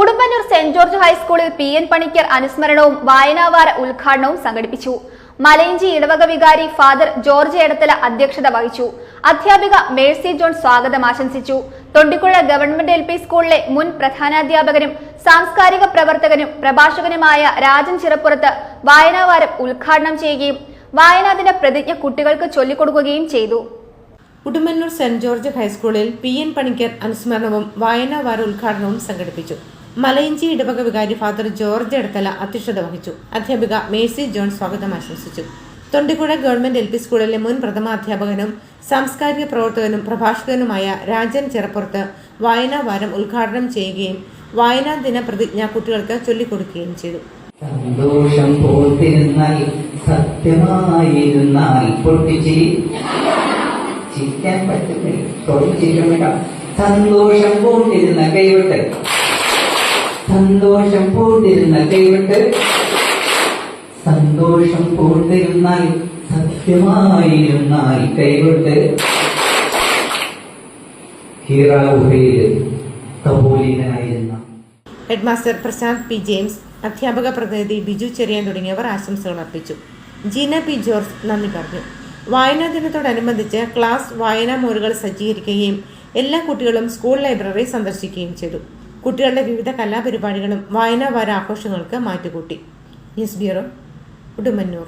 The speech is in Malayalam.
ഉടുമ്പന്നൂർ സെന്റ് ജോർജ് ഹൈസ്കൂളിൽ പി എൻ പണിക്കർ അനുസ്മരണവും വായനാവാര ഉദ്ഘാടനവും സംഘടിപ്പിച്ചു. മലയിഞ്ചി ഇടവക വികാരി ഫാദർ ജോർജ് എടത്തല അധ്യക്ഷത വഹിച്ചു. അധ്യാപിക മേഴ്സി ജോൺ സ്വാഗതം ആശംസിച്ചു. തൊണ്ടിക്കുഴ ഗവൺമെന്റ് എൽ പി സ്കൂളിലെ മുൻ പ്രധാനാധ്യാപകനും സാംസ്കാരിക പ്രവർത്തകനും പ്രഭാഷകനുമായ രാജൻ ചിറപ്പുറത്ത് വായനാവാരം ഉദ്ഘാടനം ചെയ്യുകയും വായനാദിന പ്രതിജ്ഞ കുട്ടികൾക്ക് ചൊല്ലിക്കൊടുക്കുകയും ചെയ്തു. ഉടുമ്പന്നൂർ സെന്റ് ജോർജ് ഹൈസ്കൂളിൽ പി എൻ പണിക്കർ അനുസ്മരണവും വായനാവാര ഉദ്ഘാടനവും സംഘടിപ്പിച്ചു. മലയിഞ്ചി ഇടവക വികാരി ഫാദർ ജോർജ് എടത്തല അധ്യക്ഷത വഹിച്ചു. അധ്യാപിക മേഴ്സി ജോൺ സ്വാഗതം ആശംസിച്ചു. തൊണ്ടിക്കുഴ ഗവൺമെന്റ് എൽ പി സ്കൂളിലെ മുൻ പ്രഥമ അധ്യാപകനും സാംസ്കാരിക പ്രവർത്തകനും പ്രഭാഷകനുമായ രാജൻ ചെറപ്പുറത്ത് വായനാ വാരം ഉദ്ഘാടനം ചെയ്യുകയും വായനാ ദിന പ്രതിജ്ഞ കുട്ടികൾക്ക് ചൊല്ലിക്കൊടുക്കുകയും ചെയ്തു. സന്തോഷം പോത്തിരുന്നാൽ സത്യമായിരുന്നാൽ പൊട്ടിച്ചിരി. ചിരിക്കാൻ പറ്റുന്നില്ല സന്തോഷം പൂണ്ടിരുന്ന കൈവിട്ട്. സന്തോഷം പൂണ്ടിരുന്ന കൈവിട്ട് സന്തോഷം പൂണ്ടിരുന്നാൽ സത്യമായിരുന്നാൽ കൈവിട്ട് ഹീറാവുഹയിൽ കബൂലിനായിരുന്ന ഹെഡ്മാസ്റ്റർ പ്രശാന്ത് പി ജെയിംസ് അധ്യാപക പ്രതിനിധി ബിജു ചെറിയാൻ തുടങ്ങിയവർ ആശംസകൾ അർപ്പിച്ചു. ജീന പി ജോർജ് നന്ദി പറഞ്ഞു. വായനാ ദിനത്തോടനുബന്ധിച്ച് ക്ലാസ് വായനാ മുറികൾ സജ്ജീകരിക്കുകയും എല്ലാ കുട്ടികളും സ്കൂൾ ലൈബ്രറി സന്ദർശിക്കുകയും ചെയ്തു. കുട്ടികളുടെ വിവിധ കലാപരിപാടികളും വായനാ വാര ആഘോഷങ്ങൾക്ക് മാറ്റുകൂട്ടി. News bureau Udumbannoor